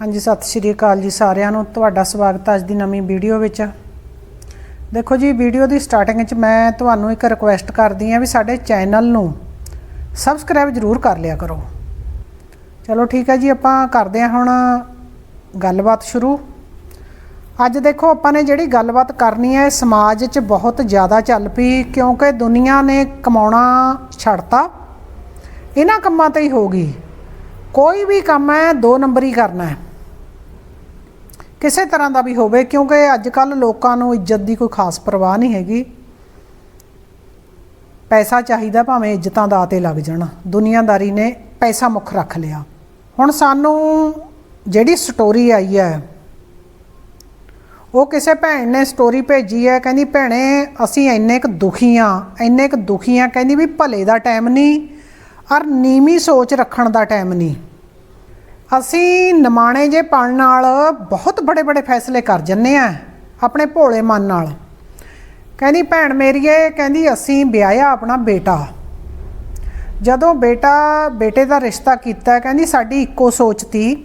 ਹਾਂਜੀ, ਸਤਿ ਸ਼੍ਰੀ ਅਕਾਲ ਜੀ ਸਾਰਿਆਂ ਨੂੰ। ਤੁਹਾਡਾ ਸਵਾਗਤ ਅੱਜ ਦੀ ਨਵੀਂ ਵੀਡੀਓ ਵਿੱਚ। ਦੇਖੋ ਜੀ, ਵੀਡੀਓ ਦੀ ਸਟਾਰਟਿੰਗ 'ਚ ਮੈਂ ਤੁਹਾਨੂੰ ਇੱਕ ਰਿਕੁਐਸਟ ਕਰਦੀ ਹਾਂ ਵੀ ਸਾਡੇ ਚੈਨਲ ਨੂੰ ਸਬਸਕ੍ਰਾਈਬ ਜ਼ਰੂਰ ਕਰ ਲਿਆ ਕਰੋ। ਚਲੋ ਠੀਕ ਹੈ ਜੀ, ਆਪਾਂ ਕਰਦੇ ਹਾਂ ਹੁਣ ਗੱਲਬਾਤ ਸ਼ੁਰੂ। ਅੱਜ ਦੇਖੋ, ਆਪਾਂ ਨੇ ਜਿਹੜੀ ਗੱਲਬਾਤ ਕਰਨੀ ਹੈ, ਇਹ ਸਮਾਜ 'ਚ ਬਹੁਤ ਜ਼ਿਆਦਾ ਚੱਲ ਪਈ, ਕਿਉਂਕਿ ਦੁਨੀਆ ਨੇ ਕਮਾਉਣਾ ਛੱਡਤਾ। ਇਹਨਾਂ ਕੰਮਾਂ ਤੇ ਹੀ ਹੋ ਗਈ। ਕੋਈ ਵੀ ਕੰਮ ਹੈ, ਦੋ ਨੰਬਰੀ ਕਰਨਾ ਹੈ। ਕਿਸੇ ਤਰ੍ਹਾਂ ਦਾ ਵੀ ਹੋਵੇ, ਕਿਉਂਕਿ ਅੱਜ ਕੱਲ ਲੋਕਾਂ ਨੂੰ ਇੱਜ਼ਤ ਦੀ ਕੋਈ ਖਾਸ ਪਰਵਾਹ ਨਹੀਂ ਹੈਗੀ। ਪੈਸਾ ਚਾਹੀਦਾ ਭਾਵੇਂ ਇੱਜ਼ਤਾਂ ਦਾ ਤੇ ਲੱਗ ਜਾਣ। ਦੁਨੀਆਦਾਰੀ ਨੇ ਪੈਸਾ ਮੁੱਖ ਰੱਖ ਲਿਆ। ਹੁਣ ਸਾਨੂੰ ਜਿਹੜੀ ਸਟੋਰੀ ਆਈ ਹੈ, ਉਹ ਕਿਸੇ ਭੈਣ ਨੇ ਸਟੋਰੀ ਭੇਜੀ ਹੈ, ਕਹਿੰਦੀ ਭੈਣੇ ਅਸੀਂ ਇੰਨੇ ਕੁ ਦੁਖੀ ਆ ਇੰਨੇ ਕੁ ਦੁਖੀ ਆ ਕਹਿੰਦੀ ਵੀ ਭਲੇ ਦਾ ਟਾਈਮ ਨਹੀਂ, ਔਰ ਨੀਵੀਂ ਸੋਚ ਰੱਖਣ ਦਾ ਟਾਈਮ ਨਹੀਂ। ਅਸੀਂ ਨਿਮਾਣੇ ਜੇ ਪਣ ਨਾਲ ਬਹੁਤ ਬੜੇ ਬੜੇ ਫੈਸਲੇ ਕਰ ਜੰਨੇ ਆ, ਆਪਣੇ ਭੋਲੇ ਮਨ ਨਾਲ। ਕਹਿੰਦੀ, ਭੈਣ ਮੇਰੀਏ, ਕਹਿੰਦੀ, ਅਸੀਂ ਵਿਆਹਿਆ ਆਪਣਾ ਬੇਟਾ। ਜਦੋਂ ਬੇਟਾ, ਬੇਟੇ ਦਾ ਰਿਸ਼ਤਾ ਕੀਤਾ, ਕਹਿੰਦੀ, ਸਾਡੀ ਇੱਕੋ ਸੋਚ ਤੀ।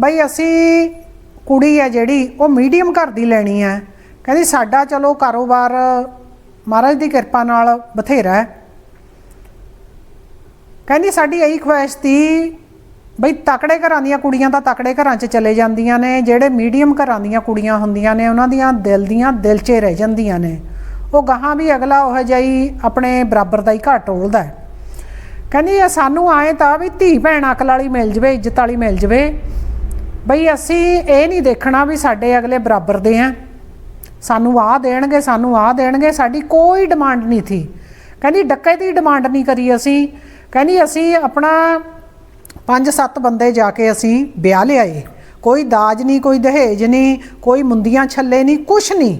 ਬਈ ਅਸੀਂ ਕੁੜੀ ਹੈ ਜਿਹੜੀ, ਉਹ ਮੀਡੀਅਮ ਘਰ ਦੀ ਲੈਣੀ ਹੈ ਕਹਿੰਦੀ, ਸਾਡਾ ਚਲੋ ਕਾਰੋਬਾਰ ਮਹਾਰਾਜ ਦੀ ਕਿਰਪਾ ਨਾਲ ਬਥੇਰਾ ਹੈ। ਕਹਿੰਦੀ, ਸਾਡੀ ਇਹੀ ਖੁਆਇਸ਼ ਤੀ ਬਈ ਤਕੜੇ ਘਰਾਂ ਦੀਆਂ ਕੁੜੀਆਂ ਤਾਂ ਤਕੜੇ ਘਰਾਂ 'ਚ ਚਲੇ ਜਾਂਦੀਆਂ ਨੇ, ਜਿਹੜੇ ਮੀਡੀਅਮ ਘਰਾਂ ਦੀਆਂ ਕੁੜੀਆਂ ਹੁੰਦੀਆਂ ਨੇ, ਉਹਨਾਂ ਦੀਆਂ ਦਿਲ ਦੀਆਂ ਦਿਲ 'ਚ ਰਹਿ ਜਾਂਦੀਆਂ ਨੇ। ਉਹ ਗਾਹਾਂ ਵੀ ਅਗਲਾ ਉਹ ਜਿਹੀ ਆਪਣੇ ਬਰਾਬਰ ਦਾ ਹੀ ਘਾਟ ਟੋਲਦਾ ਹੈ। ਕਹਿੰਦੀ ਇਹ ਸਾਨੂੰ ਆਏ ਤਾਂ ਵੀ ਧੀ ਭੈਣ ਅਕਲ ਵਾਲੀ ਮਿਲ ਜਵੇ, ਇੱਜ਼ਤ ਵਾਲੀ ਮਿਲ ਜਵੇ। ਬਈ ਅਸੀਂ ਇਹ ਨਹੀਂ ਦੇਖਣਾ ਵੀ ਸਾਡੇ ਅਗਲੇ ਬਰਾਬਰ ਦੇ ਆ ਸਾਨੂੰ ਆਹ ਦੇਣਗੇ, ਸਾਨੂੰ ਆਹ ਦੇਣਗੇ, ਸਾਡੀ ਕੋਈ ਡਿਮਾਂਡ ਨਹੀਂ ਥੀ। ਕਹਿੰਦੀ ਡੱਕੇ ਦੀ ਡਿਮਾਂਡ ਨਹੀਂ ਕਰੀ ਅਸੀਂ। ਕਹਿੰਦੀ ਅਸੀਂ ਆਪਣਾ ਪੰਜ ਸੱਤ ਬੰਦੇ ਜਾ ਕੇ ਅਸੀਂ ਵਿਆਹ ਲਿਆਏ। ਕੋਈ ਦਾਜ ਨਹੀਂ, ਕੋਈ ਦਹੇਜ ਨਹੀਂ, ਕੋਈ ਮੁੰਦੀਆਂ ਛੱਲੇ ਨਹੀਂ, ਕੁਛ ਨਹੀਂ।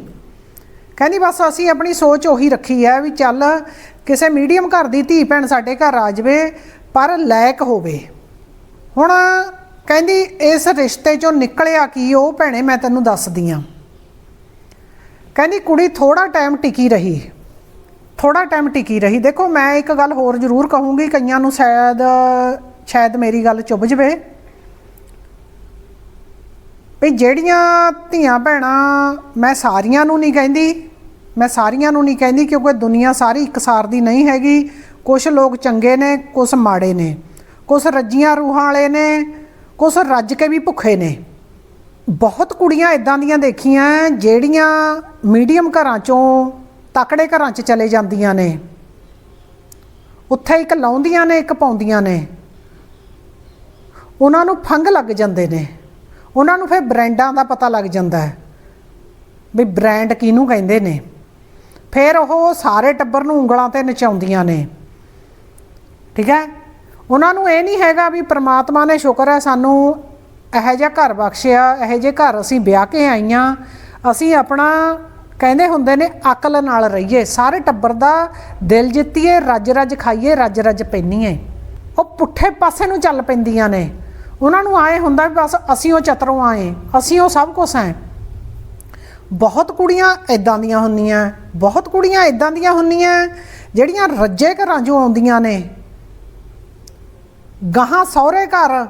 ਕਹਿੰਦੀ ਬਸ ਅਸੀਂ ਆਪਣੀ ਸੋਚ ਉਹੀ ਰੱਖੀ ਹੈ ਵੀ ਚੱਲ ਕਿਸੇ ਮੀਡੀਅਮ ਘਰ ਦੀ ਧੀ ਭੈਣ ਸਾਡੇ ਘਰ ਆ ਜਾਵੇ, ਪਰ ਲਾਇਕ ਹੋਵੇ। ਹੁਣ ਕਹਿੰਦੀ ਇਸ ਰਿਸ਼ਤੇ ਚੋਂ ਨਿਕਲਿਆ ਕੀ, ਉਹ ਭੈਣੇ ਮੈਂ ਤੈਨੂੰ ਦੱਸਦੀ ਆ ਕਹਿੰਦੀ ਕੁੜੀ ਥੋੜਾ ਟਾਈਮ ਟਿਕੀ ਰਹੀ। ਥੋੜਾ ਟਾਈਮ ਟਿਕੀ ਰਹੀ। ਦੇਖੋ ਮੈਂ ਇੱਕ ਗੱਲ ਹੋਰ ਜ਼ਰੂਰ ਕਹੂੰਗੀ ਕਈਆਂ ਨੂੰ, ਸ਼ਾਇਦ ਸ਼ਾਇਦ ਮੇਰੀ ਗੱਲ ਚੁੱਭ ਜਵੇ। ਵੀ ਜਿਹੜੀਆਂ ਧੀਆਂ ਭੈਣਾਂ ਮੈਂ ਸਾਰੀਆਂ ਨੂੰ ਨਹੀਂ ਕਹਿੰਦੀ, ਮੈਂ ਸਾਰੀਆਂ ਨੂੰ ਨਹੀਂ ਕਹਿੰਦੀ ਕਿਉਂਕਿ ਦੁਨੀਆ ਸਾਰੀ ਇੱਕਸਾਰ ਦੀ ਨਹੀਂ ਹੈਗੀ। ਕੁਝ ਲੋਕ ਚੰਗੇ ਨੇ ਕੁਝ ਮਾੜੇ ਨੇ। ਕੁਝ ਰੱਜੀਆਂ ਰੂਹਾਂ ਵਾਲੇ ਨੇ ਕੁਝ ਰੱਜ ਕੇ ਵੀ ਭੁੱਖੇ ਨੇ। ਬਹੁਤ ਕੁੜੀਆਂ ਇਦਾਂ ਦੀਆਂ ਦੇਖੀਆਂ ਜਿਹੜੀਆਂ ਮੀਡੀਅਮ ਘਰਾਂ ਚੋਂ ਤਕੜੇ ਘਰਾਂ 'ਚ ਚਲੇ ਜਾਂਦੀਆਂ ਨੇ। ਉੱਥੇ ਇੱਕ ਲਾਉਂਦੀਆਂ ਨੇ, ਇੱਕ ਪਾਉਂਦੀਆਂ ਨੇ। ਉਹਨਾਂ ਨੂੰ ਫੰਗ ਲੱਗ ਜਾਂਦੇ ਨੇ। ਉਹਨਾਂ ਨੂੰ ਫਿਰ ਬ੍ਰਾਂਡਾਂ ਦਾ ਪਤਾ ਲੱਗ ਜਾਂਦਾ ਹੈ ਵੀ ਬ੍ਰਾਂਡ ਕਿਹਨੂੰ ਕਹਿੰਦੇ ਨੇ। ਫਿਰ ਉਹ ਸਾਰੇ ਟੱਬਰ ਨੂੰ ਉਂਗਲਾਂ ਤੇ ਨਚਾਉਂਦੀਆਂ ਨੇ। ਠੀਕ ਹੈ? ਉਹਨਾਂ ਨੂੰ ਇਹ ਨਹੀਂ ਹੈਗਾ ਵੀ ਪ੍ਰਮਾਤਮਾ ਨੇ ਸ਼ੁਕਰ ਹੈ ਸਾਨੂੰ ਇਹੋ ਜਿਹਾ ਘਰ ਬਖਸ਼ਿਆ, ਇਹੋ ਜਿਹੇ ਘਰ ਅਸੀਂ ਵਿਆਹ ਕੇ ਆਈਆਂ। ਅਸੀਂ ਆਪਣਾ ਕਹਿੰਦੇ ਹੁੰਦੇ ਨੇ ਅਕਲ ਨਾਲ ਰਹੀਏ। ਸਾਰੇ ਟੱਬਰ ਦਾ ਦਿਲ ਜਿੱਤੀਏ ਰੱਜ ਰੱਜ ਖਾਈਏ ਰੱਜ ਰੱਜ ਪੈਣੀਏ ਉਹ ਪੁੱਠੇ ਪਾਸੇ ਨੂੰ ਚੱਲ ਪੈਂਦੀਆਂ ਨੇ। ਉਹਨਾਂ ਨੂੰ ਆਏ ਹੁੰਦਾ ਵੀ ਬਸ ਅਸੀਂ ਉਹ ਚਤਰੋਂ ਆਏ, ਅਸੀਂ ਉਹ ਸਭ ਕੁਝ ਐ ਬਹੁਤ ਕੁੜੀਆਂ ਇਦਾਂ ਦੀਆਂ ਹੁੰਦੀਆਂ, ਬਹੁਤ ਕੁੜੀਆਂ ਇਦਾਂ ਦੀਆਂ ਹੁੰਦੀਆਂ, ਜਿਹੜੀਆਂ ਰੱਜੇ ਘਰਾਂ 'ਚੋਂ ਆਉਂਦੀਆਂ ਨੇ। ਗਾਹਾਂ ਸਹੁਰੇ ਘਰ,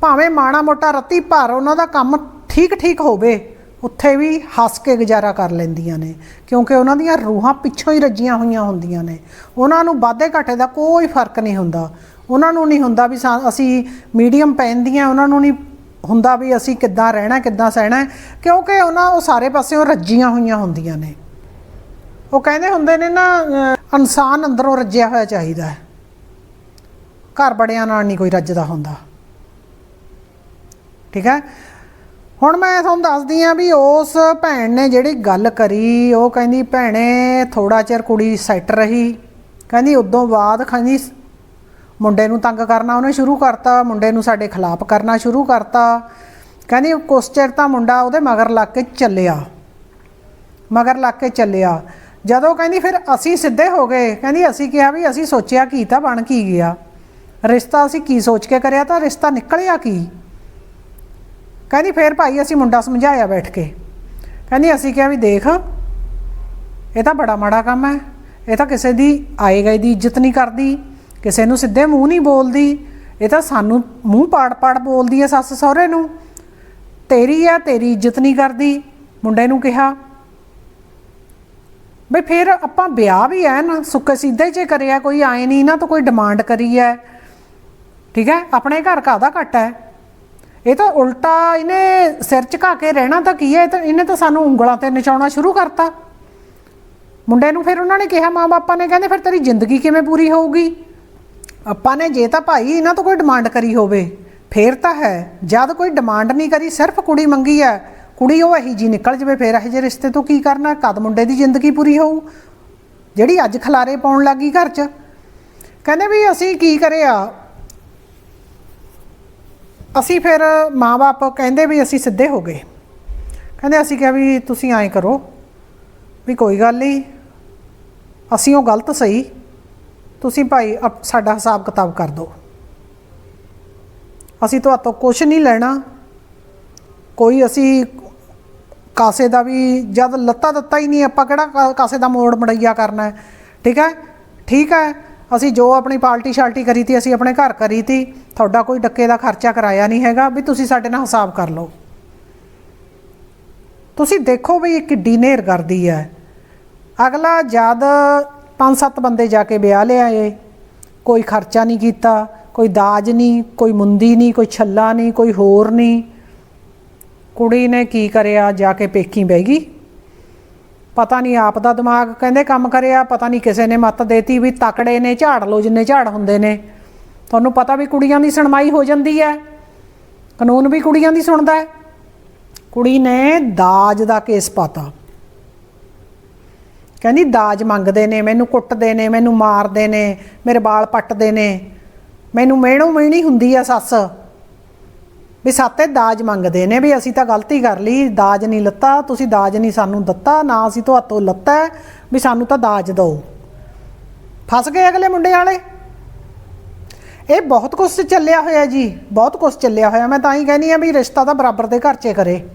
ਭਾਵੇਂ ਮਾਣਾ ਮੋਟਾ ਰੱਤੀ ਭਰ, ਉਹਨਾਂ ਦਾ ਕੰਮ ਠੀਕ ਠੀਕ ਹੋਵੇ, ਉੱਥੇ ਵੀ ਹੱਸ ਕੇ ਗੁਜ਼ਾਰਾ ਕਰ ਲੈਂਦੀਆਂ ਨੇ, ਕਿਉਂਕਿ ਉਹਨਾਂ ਦੀਆਂ ਰੂਹਾਂ ਪਿੱਛੋਂ ਹੀ ਰੱਜੀਆਂ ਹੋਈਆਂ ਹੁੰਦੀਆਂ ਨੇ। ਉਹਨਾਂ ਨੂੰ ਵਾਧੇ ਘਾਟੇ ਦਾ ਕੋਈ ਫ਼ਰਕ ਨਹੀਂ ਹੁੰਦਾ। ਉਹਨਾਂ ਨੂੰ ਨਹੀਂ ਹੁੰਦਾ ਵੀ ਸਾ- ਅਸੀਂ ਮੀਡੀਅਮ ਪਹਿਨਦੀਆਂ ਉਹਨਾਂ ਨੂੰ ਨਹੀਂ ਹੁੰਦਾ ਵੀ ਅਸੀਂ ਕਿੱਦਾਂ ਰਹਿਣਾ ਕਿੱਦਾਂ ਸਹਿਣਾ ਹੈ, ਕਿਉਂਕਿ ਉਹਨਾਂ ਉਹ ਸਾਰੇ ਪਾਸੇ ਉਹ ਰੱਜੀਆਂ ਹੋਈਆਂ ਹੁੰਦੀਆਂ ਨੇ। ਉਹ ਕਹਿੰਦੇ ਹੁੰਦੇ ਨੇ ਨਾ ਇਨਸਾਨ ਅੰਦਰੋਂ ਰੱਜਿਆ ਹੋਇਆ ਚਾਹੀਦਾ ਹੈ। ਘਰ ਬੜਿਆਂ ਨਾਲ ਨਹੀਂ ਕੋਈ ਰੱਜਦਾ ਹੁੰਦਾ। ਠੀਕ ਹੈ? ਹੁਣ ਮੈਂ ਤੁਹਾਨੂੰ ਦੱਸਦੀ ਆ ਵੀ ਉਸ ਭੈਣ ਨੇ ਜਿਹੜੀ ਗੱਲ ਕਰੀ ਉਹ ਕਹਿੰਦੀ ਭੈਣੇ ਥੋੜਾ ਚਿਰ ਕੁੜੀ ਸੈੱਟ ਰਹੀ ਕਹਿੰਦੀ ਉਦੋਂ ਬਾਅਦ ਕਹਿੰਦੀ ਮੁੰਡੇ ਨੂੰ ਤੰਗ ਕਰਨਾ ਉਹਨੇ ਸ਼ੁਰੂ ਕਰਤਾ, ਮੁੰਡੇ ਨੂੰ ਸਾਡੇ ਖਿਲਾਫ ਕਰਨਾ ਸ਼ੁਰੂ ਕਰਤਾ। ਕਹਿੰਦੀ ਕੁਛ ਚਿਰ ਤਾਂ ਮੁੰਡਾ ਉਹਦੇ ਮਗਰ ਲੱਗ ਕੇ ਚੱਲਿਆ। ਮਗਰ ਲੱਗ ਕੇ ਚੱਲਿਆ। ਜਦੋਂ ਕਹਿੰਦੀ ਫਿਰ ਅਸੀਂ ਸਿੱਧੇ ਹੋ ਗਏ, ਕਹਿੰਦੀ ਅਸੀਂ ਕਿਹਾ ਵੀ ਅਸੀਂ ਸੋਚਿਆ ਕੀ ਤਾਂ ਬਣ ਕੀ ਗਿਆ। ਰਿਸ਼ਤਾ ਅਸੀਂ ਕੀ ਸੋਚ ਕੇ ਕਰਿਆ ਤਾਂ ਰਿਸ਼ਤਾ ਨਿਕਲਿਆ ਕੀ? ਕਹਿੰਦੀ ਫਿਰ ਭਾਈ ਅਸੀਂ ਮੁੰਡਾ ਸਮਝਾਇਆ ਬੈਠ ਕੇ। ਕਹਿੰਦੀ ਅਸੀਂ ਕਿਹਾ ਵੀ ਦੇਖ, ਇਹ ਤਾਂ ਬੜਾ ਮਾੜਾ ਕੰਮ ਹੈ। ਇਹ ਤਾਂ ਕਿਸੇ ਦੀ ਆਏ ਗਏ ਦੀ ਇੱਜ਼ਤ ਨਹੀਂ ਕਰਦੀ। ਕਿਸੇ ਨੂੰ ਸਿੱਧੇ ਮੂੰਹ ਨਹੀਂ ਬੋਲਦੀ। ਇਹ ਤਾਂ ਸਾਨੂੰ ਮੂੰਹ ਪਾੜ-ਪਾੜ ਬੋਲਦੀ ਹੈ ਸੱਸ ਸਹੁਰੇ ਨੂੰ। ਤੇਰੀ ਆ, ਤੇਰੀ ਇੱਜ਼ਤ ਨਹੀਂ ਕਰਦੀ, ਮੁੰਡੇ ਨੂੰ ਕਿਹਾ। ਬਈ ਫਿਰ ਆਪਾਂ ਵਿਆਹ ਵੀ ਐ ਨਾ, ਸੁੱਕੇ ਸਿੱਧੇ ਚ ਕਰਿਆ, ਕੋਈ ਆਏ ਨਹੀਂ ਨਾ ਤਾਂ ਕੋਈ ਡਿਮਾਂਡ ਕਰੀ ਹੈ ਠੀਕ ਹੈ ਆਪਣੇ ਘਰ ਕਾਦਾ ਘਟ ਹੈ ਇਹ ਤਾਂ ਉਲਟਾ ਇਹਨੇ ਸਿਰ ਝੁਕਾ ਕੇ ਰਹਿਣਾ ਤਾਂ ਕੀ ਹੈ ਇਹ ਤਾਂ ਇਹਨੇ ਤਾਂ ਸਾਨੂੰ ਉਂਗਲਾਂ ਤੇ ਨਚਾਉਣਾ ਸ਼ੁਰੂ ਕਰਤਾ। ਮੁੰਡੇ ਨੂੰ ਫਿਰ ਉਹਨਾਂ ਨੇ ਕਿਹਾ ਮਾਂ ਬਾਪਾਂ ਨੇ ਕਹਿੰਦੇ, ਫਿਰ ਤੇਰੀ ਜ਼ਿੰਦਗੀ ਕਿਵੇਂ ਪੂਰੀ ਹੋਊਗੀ? ਆਪਾਂ ਨੇ ਜੇ ਤਾਂ ਭਾਈ ਇਹਨਾਂ ਤੋਂ ਕੋਈ ਡਿਮਾਂਡ ਕਰੀ ਹੋਵੇ, ਫੇਰ ਤਾਂ ਹੈ। ਜਦ ਕੋਈ ਡਿਮਾਂਡ ਨਹੀਂ ਕਰੀ, ਸਿਰਫ ਕੁੜੀ ਮੰਗੀ ਹੈ। ਕੁੜੀ ਉਹ ਇਹੀ ਜੀ ਨਿਕਲ ਜਵੇ, ਫੇਰ ਇਹੋ ਜਿਹੇ ਰਿਸ਼ਤੇ ਤੋਂ ਕੀ ਕਰਨਾ? ਕਦ ਮੁੰਡੇ ਦੀ ਜ਼ਿੰਦਗੀ ਪੂਰੀ ਹੋਊ? ਜਿਹੜੀ ਅੱਜ ਖਲਾਰੇ ਪਾਉਣ ਲੱਗੀ ਘਰ 'ਚ। ਕਹਿੰਦੇ ਵੀ ਅਸੀਂ ਕੀ ਕਰਿਆ ਅਸੀਂ ਫਿਰ ਮਾਪੇ ਕਹਿੰਦੇ ਵੀ ਅਸੀਂ ਸਿੱਧੇ ਹੋ ਗਏ। ਕਹਿੰਦੇ ਅਸੀਂ ਕਿਹਾ ਵੀ ਤੁਸੀਂ ਐਂ ਕਰੋ, ਵੀ ਕੋਈ ਗੱਲ ਨਹੀਂ, ਅਸੀਂ ਉਹ ਗਲਤ ਸਹੀ ਤੁਸੀਂ ਭਾਈ ਅਪ- ਸਾਡਾ ਹਿਸਾਬ ਕਿਤਾਬ ਕਰ ਦਿਓ। ਅਸੀਂ ਤੁਹਾਤੋਂ ਕੁਝ ਨਹੀਂ ਲੈਣਾ। ਕੋਈ ਅਸੀਂ ਕਾਸੇ ਦਾ ਵੀ ਜਦ ਲੱਤਾ ਦਿੱਤਾ ਹੀ ਨਹੀਂ, ਆਪਾਂ ਕਿਹੜਾ ਕਾ- ਕਾਸੇ ਦਾ ਮੋੜ ਮੜਈਆ ਕਰਨਾ ਠੀਕ ਹੈ? ਠੀਕ ਹੈ। ਅਸੀਂ ਜੋ ਆਪਣੀ ਪਾਲਟੀ ਸ਼ਾਲਟੀ ਕਰੀ ਤੀ, ਅਸੀਂ ਆਪਣੇ ਘਰ ਕਰੀ ਤੀ। ਤੁਹਾਡਾ ਕੋਈ ਡੱਕੇ ਦਾ ਖਰਚਾ ਕਰਾਇਆ ਨਹੀਂ ਹੈਗਾ ਵੀ ਤੁਸੀਂ ਸਾਡੇ ਨਾਲ ਹਿਸਾਬ ਕਰ ਲਓ। ਤੁਸੀਂ ਦੇਖੋ ਵੀ ਇਹ ਕਿੱਡੀ ਨੇਰ ਕਰਦੀ ਹੈ। ਅਗਲਾ ਜਦ ਪੰਜ ਸੱਤ ਬੰਦੇ ਜਾ ਕੇ ਵਿਆਹ ਲਿਆਏ ਕੋਈ ਖਰਚਾ ਨਹੀਂ ਕੀਤਾ, ਕੋਈ ਦਾਜ ਨਹੀਂ, ਕੋਈ ਮੁੰਦੀ ਨਹੀਂ, ਕੋਈ ਛੱਲਾ ਨਹੀਂ, ਕੋਈ ਹੋਰ ਨਹੀਂ। ਕੁੜੀ ਨੇ ਕੀ ਕਰਿਆ? ਜਾ ਕੇ ਪੇਕੀ ਬਹਿ ਗਈ। ਪਤਾ ਨਹੀਂ ਆਪ ਦਾ ਦਿਮਾਗ ਕਹਿੰਦੇ ਕੰਮ ਕਰਿਆ, ਪਤਾ ਨਹੀਂ ਕਿਸੇ ਨੇ ਮੱਤ ਦੇਤੀ ਵੀ ਤਕੜੇ ਨੇ ਝਾੜ ਲੋ ਜਿੰਨੇ ਝਾੜ ਹੁੰਦੇ ਨੇ। ਤੁਹਾਨੂੰ ਪਤਾ ਵੀ ਕੁੜੀਆਂ ਦੀ ਸੁਣਵਾਈ ਹੋ ਜਾਂਦੀ ਹੈ। ਕਾਨੂੰਨ ਵੀ ਕੁੜੀਆਂ ਦੀ ਸੁਣਦਾ ਹੈ। ਕੁੜੀ ਨੇ ਦਾਜ ਦਾ ਕੇਸ ਪਾਤਾ। ਕਹਿੰਦੀ ਦਾਜ ਮੰਗਦੇ ਨੇ, ਮੈਨੂੰ ਕੁੱਟਦੇ ਨੇ, ਮੈਨੂੰ ਮਾਰਦੇ ਨੇ, ਮੇਰੇ ਵਾਲ ਪੱਟਦੇ ਨੇ। ਮੈਨੂੰ ਮਿਹਣੋ ਮਿਹਣੀ ਹੁੰਦੀ ਆ ਸੱਸ। ਵੀ ਸਾਤੇ ਦਾਜ ਮੰਗਦੇ ਨੇ ਵੀ ਅਸੀਂ ਤਾਂ ਗਲਤੀ ਕਰ ਲਈ, ਦਾਜ ਨਹੀਂ ਲੱਤਾ, ਤੁਸੀਂ ਦਾਜ ਨਹੀਂ ਸਾਨੂੰ ਦਿੱਤਾ, ਨਾ ਅਸੀਂ ਤੁਹਾਤੋਂ ਲੱਤਾ ਵੀ ਸਾਨੂੰ ਤਾਂ ਦਾਜ ਦਿਓ। ਫਸ ਗਏ ਅਗਲੇ ਮੁੰਡੇ ਵਾਲੇ। ਇਹ ਬਹੁਤ ਕੁਝ ਚੱਲਿਆ ਹੋਇਆ ਜੀ, ਬਹੁਤ ਕੁਝ ਚੱਲਿਆ ਹੋਇਆ। ਮੈਂ ਤਾਂ ਹੀ ਕਹਿੰਦੀ ਆ ਵੀ ਰਿਸ਼ਤਾ ਤਾਂ ਬਰਾਬਰ ਦੇ ਘਰ 'ਚ ਕਰੇ।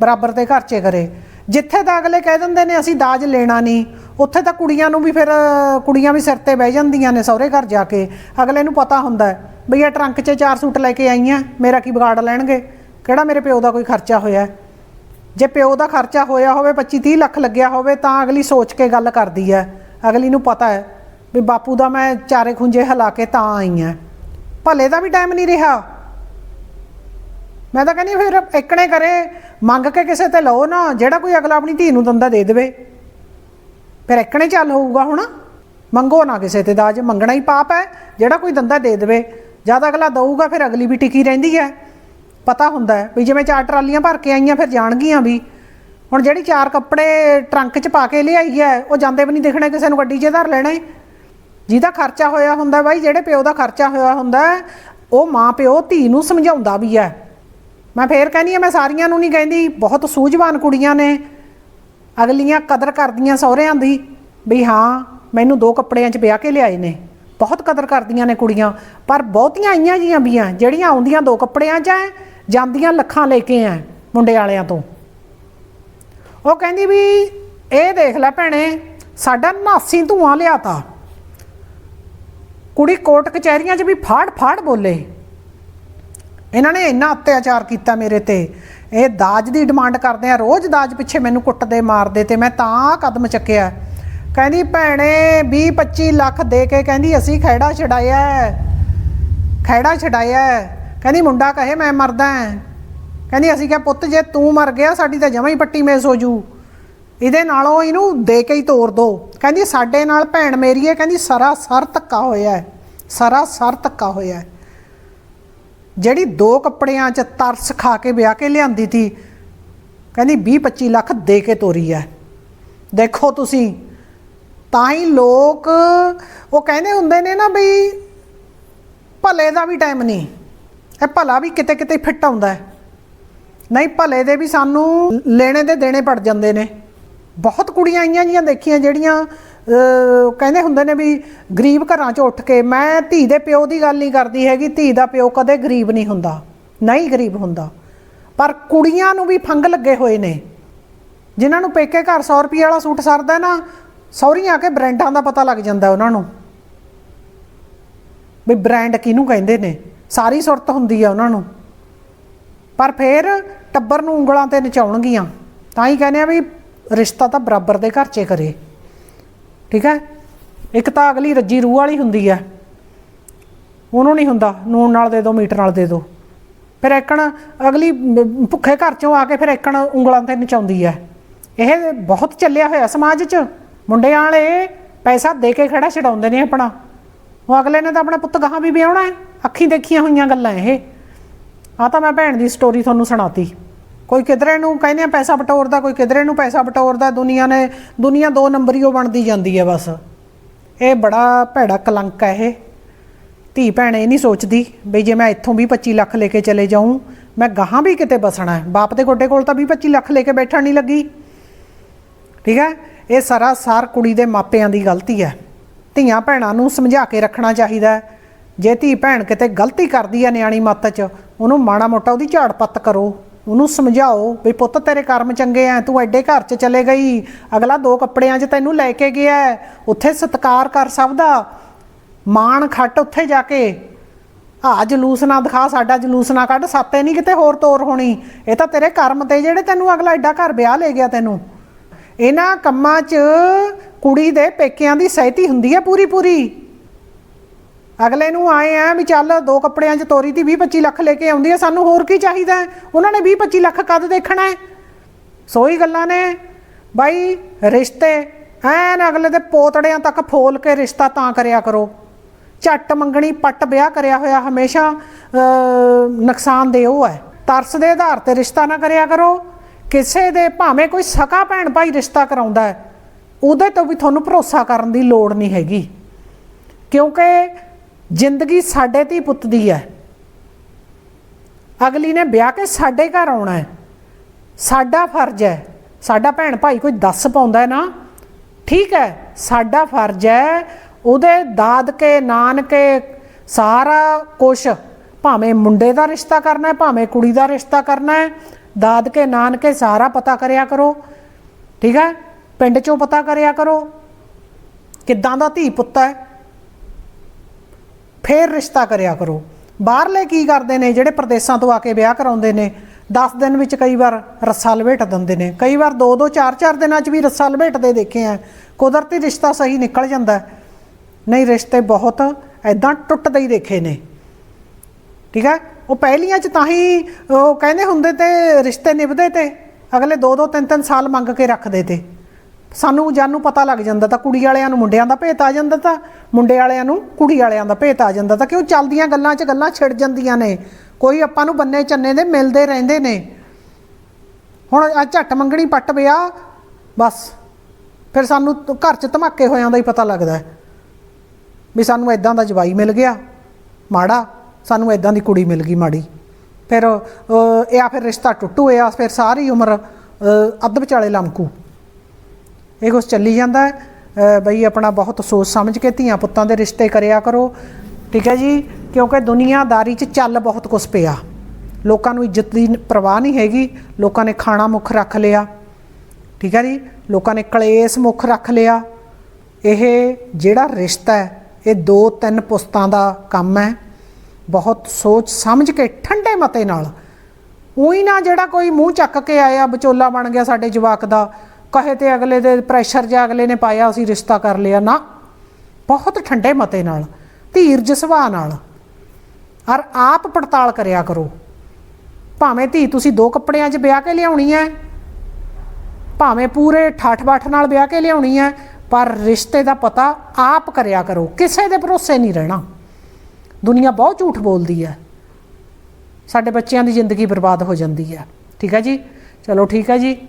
ਬਰਾਬਰ ਦੇ ਘਰ 'ਚ ਕਰੇ। ਜਿੱਥੇ ਤਾਂ ਅਗਲੇ ਕਹਿ ਦਿੰਦੇ ਨੇ ਅਸੀਂ ਦਾਜ ਲੈਣਾ ਨਹੀਂ ਉੱਥੇ ਤਾਂ ਕੁੜੀਆਂ ਨੂੰ ਵੀ ਫਿਰ ਕੁੜੀਆਂ ਵੀ ਸਿਰ ਤੇ ਬਹਿ ਜਾਂਦੀਆਂ ਨੇ ਸਹੁਰੇ ਘਰ ਜਾ ਕੇ। ਅਗਲੇ ਨੂੰ ਪਤਾ ਹੁੰਦਾ ਹੈ, ਬਈ ਇਹ ਟਰੰਕ 'ਚ ਚਾਰ ਸੂਟ ਲੈ ਕੇ ਆਈਆਂ ਮੇਰਾ ਕੀ ਵਿਗਾੜ ਲੈਣਗੇ? ਕਿਹੜਾ ਮੇਰੇ ਪਿਓ ਦਾ ਕੋਈ ਖਰਚਾ ਹੋਇਆ ਜੇ ਪਿਓ ਦਾ ਖਰਚਾ ਹੋਇਆ ਹੋਵੇ 25 30 ਲੱਖ ਲੱਗਿਆ ਹੋਵੇ ਤਾਂ ਅਗਲੀ ਸੋਚ ਕੇ ਗੱਲ ਕਰਦੀ ਹੈ। ਅਗਲੀ ਨੂੰ ਪਤਾ ਹੈ ਵੀ ਬਾਪੂ ਦਾ ਮੈਂ ਚਾਰੇ ਖੁੰਝੇ ਹਿਲਾ ਕੇ ਤਾਂ ਆਈ ਹਾਂ। ਭਲੇ ਦਾ ਵੀ ਟਾਈਮ ਨਹੀਂ ਰਿਹਾ। ਮੈਂ ਤਾਂ ਕਹਿੰਦੀ ਫਿਰ ਇਕਣੇ ਕਰੇ ਮੰਗ ਕੇ ਕਿਸੇ ਤੇ ਲਓ ਨਾ, ਜਿਹੜਾ ਕੋਈ ਅਗਲਾ ਆਪਣੀ ਧੀ ਨੂੰ ਦੰਦਾ ਦੇ ਦੇਵੇ। ਫਿਰ ਇਕਣੇ ਚੱਲ ਹੋਊਗਾ ਹੁਣ। ਮੰਗੋ ਨਾ ਕਿਸੇ ਤੇ ਦਾਜ, ਮੰਗਣਾ ਹੀ ਪਾਪ ਹੈ। ਜਿਹੜਾ ਕੋਈ ਦੰਦਾ ਦੇ ਦੇਵੇ, ਜਦ ਅਗਲਾ ਦਊਗਾ, ਫਿਰ ਅਗਲੀ ਵੀ ਟਿਕੀ ਰਹਿੰਦੀ ਹੈ। ਪਤਾ ਹੁੰਦਾ ਹੈ ਵੀ ਜਿਵੇਂ ਚਾਰ ਟਰਾਲੀਆਂ ਭਰ ਕੇ ਆਈਆਂ, ਫਿਰ ਜਾਣਗੀਆਂ ਵੀ। ਹੁਣ ਜਿਹੜੀ ਚਾਰ ਕੱਪੜੇ ਟਰੰਕ 'ਚ ਪਾ ਕੇ ਲਿਆਈ ਹੈ, ਉਹ ਜਾਂਦੇ ਵੀ ਨਹੀਂ ਦਿਖਣੇ, ਕਿਸੇ ਨੂੰ ਗੱਡੀ 'ਚ ਧਰ ਲੈਣਾ। ਜਿਹਦਾ ਖਰਚਾ ਹੋਇਆ ਹੁੰਦਾ ਬਾਈ, ਜਿਹੜੇ ਪਿਓ ਦਾ ਖਰਚਾ ਹੋਇਆ ਹੁੰਦਾ, ਉਹ ਮਾਂ ਪਿਓ ਧੀ ਨੂੰ ਸਮਝਾਉਂਦਾ ਵੀ ਹੈ। ਮੈਂ ਫੇਰ ਕਹਿੰਦੀ ਆ ਮੈਂ ਸਾਰੀਆਂ ਨੂੰ ਨਹੀਂ ਕਹਿੰਦੀ, ਬਹੁਤ ਸੂਝਵਾਨ ਕੁੜੀਆਂ ਨੇ। ਅਗਲੀਆਂ ਕਦਰ ਕਰਦੀਆਂ ਸਹੁਰਿਆਂ ਦੀ, ਵੀ ਹਾਂ, ਮੈਨੂੰ ਦੋ ਕੱਪੜਿਆਂ 'ਚ ਵਿਆਹ ਕੇ ਲਿਆਏ ਨੇ। ਬਹੁਤ ਕਦਰ ਕਰਦੀਆਂ ਨੇ ਕੁੜੀਆਂ, ਪਰ ਬਹੁਤੀਆਂ ਆਈਆਂ ਜੀਆਂ ਵੀ ਆ ਜਿਹੜੀਆਂ ਆਉਂਦੀਆਂ ਦੋ ਕੱਪੜਿਆਂ 'ਚ ਐ, ਜਾਂਦੀਆਂ ਲੱਖਾਂ ਲੈ ਕੇ ਐ, ਮੁੰਡੇ ਵਾਲਿਆਂ ਤੋਂ। ਉਹ ਕਹਿੰਦੀ ਵੀ, ਇਹ ਦੇਖ ਲੈ ਭੈਣੇ, ਸਾਡਾ ਨਾਸੀ ਧੂਆਂ ਲਿਆਤਾ। ਕੁੜੀ ਕੋਰਟ ਕਚਹਿਰੀਆਂ 'ਚ ਵੀ ਫਾੜ ਫਾੜ ਬੋਲੇ। ਇਹਨਾਂ ਨੇ ਇੰਨਾ ਅਤਿਆਚਾਰ ਕੀਤਾ ਮੇਰੇ ਤੇ। ਇਹ ਦਾਜ ਦੀ ਡਿਮਾਂਡ ਕਰਦੇ ਆ, ਰੋਜ਼ ਦਾਜ ਪਿੱਛੇ ਮੈਨੂੰ ਕੁੱਟਦੇ, ਮਾਰਦੇ ਤੇ ਮੈਂ ਤਾਂ ਕਦਮ ਚੱਕਿਆ। ਕਹਿੰਦੀ, ਭੈਣੇ 20 25 ਲੱਖ ਦੇ ਕੇ ਕਹਿੰਦੀ, ਅਸੀਂ ਖੈੜਾ ਛਡਾਇਆ ਖੈੜਾ ਛਡਾਇਆ ਕਹਿੰਦੀ, ਮੁੰਡਾ ਕਹੇ ਮੈਂ ਮਰਦਾ ਕਹਿੰਦੀ, ਅਸੀਂ ਕਿਹਾ, ਪੁੱਤ, ਜੇ ਤੂੰ ਮਰ ਗਿਆ, ਸਾਡੀ ਤਾਂ ਜਮਾਂ ਹੀ ਪੱਟੀ ਮੇਸ ਹੋ ਜੂ। ਇਹਦੇ ਨਾਲੋਂ ਇਹਨੂੰ ਦੇ ਕੇ ਹੀ ਤੋੜ ਦੋ। ਕਹਿੰਦੀ, ਸਾਡੇ ਨਾਲ ਭੈਣ ਮੇਰੀ ਹੈ। ਕਹਿੰਦੀ, ਸਰਾ ਸਰ ਧੱਕਾ ਹੋਇਆ ਹੈ। ਸਰਾ ਸਰ ਧੱਕਾ ਹੋਇਆ ਜਿਹੜੀ ਦੋ ਕੱਪੜਿਆਂ 'ਚ ਤਰਸ ਖਾ ਕੇ ਵਿਆਹ ਕੇ ਲਿਆਂਦੀ ਤੀ, ਕਹਿੰਦੀ 20 25 ਲੱਖ ਦੇ ਕੇ ਤੋਰੀ ਹੈ ਦੇਖੋ ਤੁਸੀਂ, ਤਾਂ ਹੀ ਲੋਕ, ਉਹ ਕਹਿੰਦੇ ਹੁੰਦੇ ਨੇ ਨਾ ਬਈ, ਭਲੇ ਦਾ ਵੀ ਟਾਈਮ ਨਹੀਂ, ਇਹ ਭਲਾ ਵੀ ਕਿਤੇ ਕਿਤੇ ਫਿੱਟ ਆਉਂਦਾ ਹੈ ਨਹੀਂ, ਭਲੇ ਦੇ ਵੀ ਸਾਨੂੰ ਲੈਣੇ ਦੇ ਦੇਣੇ ਪੜ ਜਾਂਦੇ ਨੇ। ਬਹੁਤ ਕੁੜੀਆਂ ਆਈਆਂ ਜੀਆਂ ਦੇਖੀਆਂ ਜਿਹੜੀਆਂ ਕਹਿੰਦੇ ਹੁੰਦੇ ਨੇ ਵੀ ਗਰੀਬ ਘਰਾਂ 'ਚ ਉੱਠ ਕੇ, ਮੈਂ ਧੀ ਦੇ ਪਿਓ ਦੀ ਗੱਲ ਨਹੀਂ ਕਰਦੀ ਹੈਗੀ, ਧੀ ਦਾ ਪਿਓ ਕਦੇ ਗਰੀਬ ਨਹੀਂ ਹੁੰਦਾ, ਨਹੀਂ ਗਰੀਬ ਹੁੰਦਾ। ਪਰ ਕੁੜੀਆਂ ਨੂੰ ਵੀ ਫੰਗ ਲੱਗੇ ਹੋਏ ਨੇ। ਜਿਨ੍ਹਾਂ ਨੂੰ ਪੇਕੇ ਘਰ 100 ਰੁਪਏ ਵਾਲਾ ਸੂਟ ਸਰਦਾ ਨਾ ਸੌਰੀਆਂ ਆ ਕੇ ਬ੍ਰਾਂਡਾਂ ਦਾ ਪਤਾ ਲੱਗ ਜਾਂਦਾ ਉਹਨਾਂ ਨੂੰ। ਵੀ ਬ੍ਰਾਂਡ ਕਿਹਨੂੰ ਕਹਿੰਦੇ ਨੇ? ਸਾਰੀ ਸੁਰਤ ਹੁੰਦੀ ਆ ਉਹਨਾਂ ਨੂੰ। ਪਰ ਫਿਰ ਟੱਬਰ ਨੂੰ ਉਂਗਲਾਂ ਤੇ ਨਚਾਉਣਗੀਆਂ। ਤਾਂ ਹੀ ਕਹਿੰਦੇ ਆ ਵੀ ਰਿਸ਼ਤਾ ਤਾਂ ਬਰਾਬਰ ਦੇ ਘਰ 'ਚ ਕਰੇ। ਠੀਕ ਹੈ? ਇੱਕ ਤਾਂ ਅਗਲੀ ਰੱਜੀ ਰੂਹ ਵਾਲੀ ਹੁੰਦੀ ਹੈ ਉਹਨੂੰ ਨਹੀਂ ਹੁੰਦਾ ਨੂਨ ਨਾਲ ਦੇ ਦਿਓ ਮੀਟ ਨਾਲ ਦੇ ਦਿਓ ਫਿਰ ਇੱਕਣ ਅਗਲੀ ਭੁੱਖੇ ਘਰ ਚੋਂ ਆ ਕੇ ਫਿਰ ਇੱਕਣ ਉਂਗਲਾਂ ਤੇ ਨਚਾਉਂਦੀ ਹੈ ਇਹ ਬਹੁਤ ਚੱਲਿਆ ਹੋਇਆ ਸਮਾਜ 'ਚ। ਮੁੰਡਿਆਂ ਵਾਲੇ ਪੈਸਾ ਦੇ ਕੇ ਖੜਾ ਛਡਾਉਂਦੇ ਨੇ ਆਪਣਾ। ਉਹ ਅਗਲੇ ਨੇ ਤਾਂ ਆਪਣਾ ਪੁੱਤ ਗਾਹਾਂ ਵੀ ਵਿਆਹਣਾ ਹੈ। ਅੱਖੀਂ ਦੇਖੀਆਂ ਹੋਈਆਂ ਗੱਲਾਂ ਇਹ। ਆ ਤਾਂ ਮੈਂ ਭੈਣ ਦੀ ਸਟੋਰੀ ਤੁਹਾਨੂੰ ਸੁਣਾਤੀ। ਕੋਈ ਕਿਧਰੇ ਨੂੰ ਕਹਿੰਦੇ ਆ ਪੈਸਾ ਬਟੋਰਦਾ ਕੋਈ ਕਿਧਰੇ ਨੂੰ ਪੈਸਾ ਬਟੋਰਦਾ ਦੁਨੀਆ ਨੇ, ਦੁਨੀਆ ਦੋ ਨੰਬਰੀ ਉਹ ਬਣਦੀ ਜਾਂਦੀ ਹੈ ਬਸ। ਇਹ ਬੜਾ ਭੈੜਾ ਕਲੰਕ ਹੈ ਇਹ। ਧੀ ਭੈਣ ਇਹ ਨਹੀਂ ਸੋਚਦੀ ਬਈ ਜੇ ਮੈਂ ਇੱਥੋਂ ਵੀ 25 ਲੱਖ ਲੈ ਕੇ ਚਲੇ ਜਾਊਂ, ਮੈਂ ਗਾਹਾਂ ਵੀ ਕਿਤੇ ਬਸਣਾ ਹੈ। ਬਾਪ ਦੇ ਗੋਡੇ ਕੋਲ ਤਾਂ ਵੀ 25 ਲੱਖ ਲੈ ਕੇ ਬੈਠਣ ਨਹੀਂ ਲੱਗੀ। ਠੀਕ ਹੈ? ਇਹ ਸਾਰਾ ਸਾਰ ਕੁੜੀ ਦੇ ਮਾਪਿਆਂ ਦੀ ਗਲਤੀ ਹੈ। ਧੀਆਂ ਭੈਣਾਂ ਨੂੰ ਸਮਝਾ ਕੇ ਰੱਖਣਾ ਚਾਹੀਦਾ ਹੈ। ਜੇ ਧੀ ਭੈਣ ਕਿਤੇ ਗਲਤੀ ਕਰਦੀ ਹੈ ਨਿਆਣੀ ਮੱਤ 'ਚ, ਉਹਨੂੰ ਮਾੜਾ ਮੋਟਾ ਉਹਦੀ ਝਾੜ ਪੱਤ ਕਰੋ। ਉਹਨੂੰ ਸਮਝਾਓ ਵੀ ਪੁੱਤ ਤੇਰੇ ਕਰਮ ਚੰਗੇ ਆ, ਤੂੰ ਐਡੇ ਘਰ 'ਚ ਚਲੇ ਗਈ, ਅਗਲਾ ਦੋ ਕੱਪੜਿਆਂ 'ਚ ਤੈਨੂੰ ਲੈ ਕੇ ਗਿਆ ਉੱਥੇ ਸਤਿਕਾਰ ਕਰ ਸਭ ਦਾ। ਮਾਣ ਖੱਟ ਉੱਥੇ ਜਾ ਕੇ। ਆ, ਜਲੂਸ ਨਾ ਦਿਖਾ, ਸਾਡਾ ਜਲੂਸ ਨਾ ਕੱਢ, ਸਾਤੇ ਨਹੀਂ ਕਿਤੇ ਹੋਰ ਤੋਰ ਹੋਣੀ। ਇਹ ਤਾਂ ਤੇਰੇ ਕਰਮ ਤੇ ਜਿਹੜੇ ਤੈਨੂੰ ਅਗਲਾ ਐਡਾ ਘਰ ਵਿਆਹ ਲੈ ਗਿਆ ਤੈਨੂੰ। ਇਹਨਾਂ ਕੰਮਾਂ 'ਚ ਕੁੜੀ ਦੇ ਪੇਕਿਆਂ ਦੀ ਸਹਿਤੀ ਹੁੰਦੀ ਹੈ ਪੂਰੀ ਪੂਰੀ ਅਗਲੇ ਨੂੰ ਆਏ ਆ ਵੀ ਚੱਲ ਦੋ ਕੱਪੜਿਆਂ 'ਚ ਤੋਰੀ ਦੀ 20 25 ਲੱਖ ਲੈ ਕੇ ਆਉਂਦੀ ਹੈ ਸਾਨੂੰ ਹੋਰ ਕੀ ਚਾਹੀਦਾ ਹੈ? ਉਹਨਾਂ ਨੇ 20 25 ਲੱਖ ਕਦ ਦੇਖਣਾ ਹੈ? ਸੋਈ ਗੱਲਾਂ ਨੇ। ਬਾਈ ਰਿਸ਼ਤੇ ਐਨ ਅਗਲੇ ਦੇ ਪੋਤੜਿਆਂ ਤੱਕ ਫੋਲ ਕੇ ਰਿਸ਼ਤਾ ਤਾਂ ਕਰਿਆ ਕਰੋ। ਝੱਟ ਮੰਗਣੀ ਪੱਟ ਵਿਆਹ ਕਰਿਆ ਹੋਇਆ ਹਮੇਸ਼ਾ ਅਹ, ਨੁਕਸਾਨਦੇਹ ਉਹ ਹੈ। ਤਰਸ ਦੇ ਆਧਾਰ ਤੇ ਰਿਸ਼ਤਾ ਨਾ ਕਰਿਆ ਕਰੋ। ਕਿਸੇ ਦੇ ਭਾਵੇਂ ਕੋਈ ਸਕਾ ਭੈਣ ਭਾਈ ਰਿਸ਼ਤਾ ਕਰਾਉਂਦਾ ਹੈ ਉਹਦੇ ਤੋਂ ਵੀ ਤੁਹਾਨੂੰ ਭਰੋਸਾ ਕਰਨ ਦੀ ਲੋੜ ਨਹੀਂ ਹੈਗੀ। ਕਿਉਂਕਿ ਜ਼ਿੰਦਗੀ ਸਾਡੇ ਧੀ ਪੁੱਤ ਦੀ ਹੈ। ਅਗਲੀ ਨੇ ਵਿਆਹ ਕੇ ਸਾਡੇ ਘਰ ਆਉਣਾ ਹੈ। ਸਾਡਾ ਫਰਜ਼ ਹੈ, ਸਾਡਾ ਭੈਣ ਭਾਈ ਕੋਈ ਦੱਸ ਪਾਉਂਦਾ ਹੈ ਨਾ। ਠੀਕ ਹੈ, ਸਾਡਾ ਫਰਜ਼ ਹੈ, ਉਹਦੇ ਦਾਦਕੇ ਨਾਨਕੇ ਸਾਰਾ ਕੁਛ, ਭਾਵੇਂ ਮੁੰਡੇ ਦਾ ਰਿਸ਼ਤਾ ਕਰਨਾ ਹੈ, ਭਾਵੇਂ ਕੁੜੀ ਦਾ ਰਿਸ਼ਤਾ ਕਰਨਾ ਹੈ ਦਾਦਕੇ ਨਾਨਕੇ ਸਾਰਾ ਪਤਾ ਕਰਿਆ ਕਰੋ। ਠੀਕ ਹੈ, ਪਿੰਡ ਚੋਂ ਪਤਾ ਕਰਿਆ ਕਰੋ। ਕਿੱਦਾਂ ਦਾ ਧੀ ਪੁੱਤ ਹੈ ਫੇਰ ਰਿਸ਼ਤਾ ਕਰਿਆ ਕਰੋ। ਬਾਹਰਲੇ ਕੀ ਕਰਦੇ ਨੇ, ਜਿਹੜੇ ਪ੍ਰਦੇਸ਼ਾਂ ਤੋਂ ਆ ਕੇ ਵਿਆਹ ਕਰਾਉਂਦੇ ਨੇ? 10 ਦਿਨ ਵਿੱਚ ਕਈ ਵਾਰ ਰੱਸਾ ਲਵੇਟ ਦਿੰਦੇ ਨੇ। ਕਈ ਵਾਰ 2-2 4-4 ਦਿਨਾਂ 'ਚ ਵੀ ਰੱਸਾ ਲਵੇਟਦੇ ਦੇਖੇ ਆ। ਕੁਦਰਤੀ ਰਿਸ਼ਤਾ ਸਹੀ ਨਿਕਲ ਜਾਂਦਾ। ਨਹੀਂ, ਰਿਸ਼ਤੇ ਬਹੁਤ ਐਦਾਂ ਟੁੱਟਦੇ ਹੀ ਦੇਖੇ ਨੇ। ਠੀਕ ਹੈ ਉਹ ਪਹਿਲੀਆਂ 'ਚ ਤਾਂ ਹੀ ਉਹ ਕਹਿੰਦੇ ਹੁੰਦੇ ਤੇ, ਰਿਸ਼ਤੇ ਨਿਭਦੇ ਤੇ। ਅਗਲੇ 2-2 3-3 ਸਾਲ ਮੰਗ ਕੇ ਰੱਖਦੇ ਤੇ। ਸਾਨੂੰ ਜਾਨੂੰ ਪਤਾ ਲੱਗ ਜਾਂਦਾ ਤਾਂ ਕੁੜੀ ਵਾਲਿਆਂ ਨੂੰ ਮੁੰਡਿਆਂ ਦਾ ਭੇਤ ਆ ਜਾਂਦਾ ਤਾਂ ਮੁੰਡੇ ਵਾਲਿਆਂ ਨੂੰ ਕੁੜੀ ਵਾਲਿਆਂ ਦਾ ਭੇਤ ਆ ਜਾਂਦਾ ਤਾਂ ਕਿਉਂ ਚੱਲਦੀਆਂ ਗੱਲਾਂ 'ਚ ਗੱਲਾਂ ਛਿੜ ਜਾਂਦੀਆਂ ਨੇ। ਕੋਈ ਆਪਾਂ ਨੂੰ ਬੰਨੇ ਚੰਨੇ ਦੇ ਮਿਲਦੇ ਰਹਿੰਦੇ ਨੇ। ਹੁਣ ਆ ਝੱਟ ਮੰਗਣੀ ਪੱਟ ਪਿਆ ਬਸ। ਫਿਰ ਸਾਨੂੰ ਘਰ 'ਚ ਧਮਾਕੇ ਹੋਇਆਂ ਦਾ ਹੀ ਪਤਾ ਲੱਗਦਾ ਵੀ ਸਾਨੂੰ ਐਦਾਂ ਦਾ ਜਵਾਈ ਮਿਲ ਗਿਆ ਮਾੜਾ। ਸਾਨੂੰ ਐਦਾਂ ਦੀ ਕੁੜੀ ਮਿਲ ਗਈ ਮਾੜੀ। ਫਿਰ ਅਹ, ਇਹ ਫਿਰ ਰਿਸ਼ਤਾ ਟੁੱਟੂ ਆ ਫਿਰ ਸਾਰੀ ਉਮਰ ਅੱਧ ਵਿਚਾਲੇ ਲਮਕੂ। ਇਹ ਕੁਛ ਚੱਲੀ ਜਾਂਦਾ ਬਈ ਆਪਣਾ ਬਹੁਤ ਸੋਚ ਸਮਝ ਕੇ ਧੀਆਂ ਪੁੱਤਾਂ ਦੇ ਰਿਸ਼ਤੇ ਕਰਿਆ ਕਰੋ। ਠੀਕ ਹੈ ਜੀ? ਕਿਉਂਕਿ ਦੁਨੀਆਦਾਰੀ 'ਚ ਚੱਲ ਬਹੁਤ ਕੁਛ ਪਿਆ। ਲੋਕਾਂ ਨੂੰ ਇੱਜ਼ਤ ਦੀ ਪਰਵਾਹ ਨਹੀਂ ਹੈਗੀ। ਲੋਕਾਂ ਨੇ ਖਾਣਾ ਮੁੱਖ ਰੱਖ ਲਿਆ। ਠੀਕ ਹੈ ਜੀ? ਲੋਕਾਂ ਨੇ ਕਲੇਸ਼ ਮੁੱਖ ਰੱਖ ਲਿਆ। ਇਹ ਜਿਹੜਾ ਰਿਸ਼ਤਾ ਹੈ, ਇਹ ਦੋ ਤਿੰਨ ਪੁਸਤਾਂ ਦਾ ਕੰਮ ਹੈ। ਬਹੁਤ ਸੋਚ ਸਮਝ ਕੇ ਠੰਡੇ ਮਤੇ ਨਾਲ। ਉਹੀ ਨਾ ਜਿਹੜਾ ਕੋਈ ਮੂੰਹ ਚੱਕ ਕੇ ਆਇਆ, ਵਿਚੋਲਾ ਬਣ ਗਿਆ ਸਾਡੇ ਜਵਾਕ ਦਾ। ਕਹੇ ਤੇ ਅਗਲੇ ਦੇ ਪ੍ਰੈਸ਼ਰ ਜਾਂ ਅਗਲੇ ਨੇ ਪਾਇਆ, ਅਸੀਂ ਰਿਸ਼ਤਾ ਕਰ ਲਿਆ। ਨਾ, ਬਹੁਤ ਠੰਡੇ ਮਤੇ ਨਾਲ ਧੀਰਜ ਸੁਭਾਅ ਨਾਲ। ਔਰ ਆਪ ਪੜਤਾਲ ਕਰਿਆ ਕਰੋ। ਭਾਵੇਂ ਧੀ ਤੁਸੀਂ ਦੋ ਕੱਪੜਿਆਂ 'ਚ ਵਿਆਹ ਕੇ ਲਿਆਉਣੀ ਹੈ, ਭਾਵੇਂ ਪੂਰੇ ਠਾਠ-ਬਾਠ ਨਾਲ ਵਿਆਹ ਕੇ ਲਿਆਉਣੀ ਹੈ, ਪਰ ਰਿਸ਼ਤੇ ਦਾ ਪਤਾ ਆਪ ਕਰਿਆ ਕਰੋ। ਕਿਸੇ ਦੇ ਭਰੋਸੇ ਨਹੀਂ ਰਹਿਣਾ। ਦੁਨੀਆ ਬਹੁਤ ਝੂਠ ਬੋਲਦੀ ਹੈ। ਸਾਡੇ ਬੱਚਿਆਂ ਦੀ ਜ਼ਿੰਦਗੀ ਬਰਬਾਦ ਹੋ ਜਾਂਦੀ ਹੈ। ਠੀਕ ਹੈ ਜੀ? ਚਲੋ ਠੀਕ ਹੈ ਜੀ।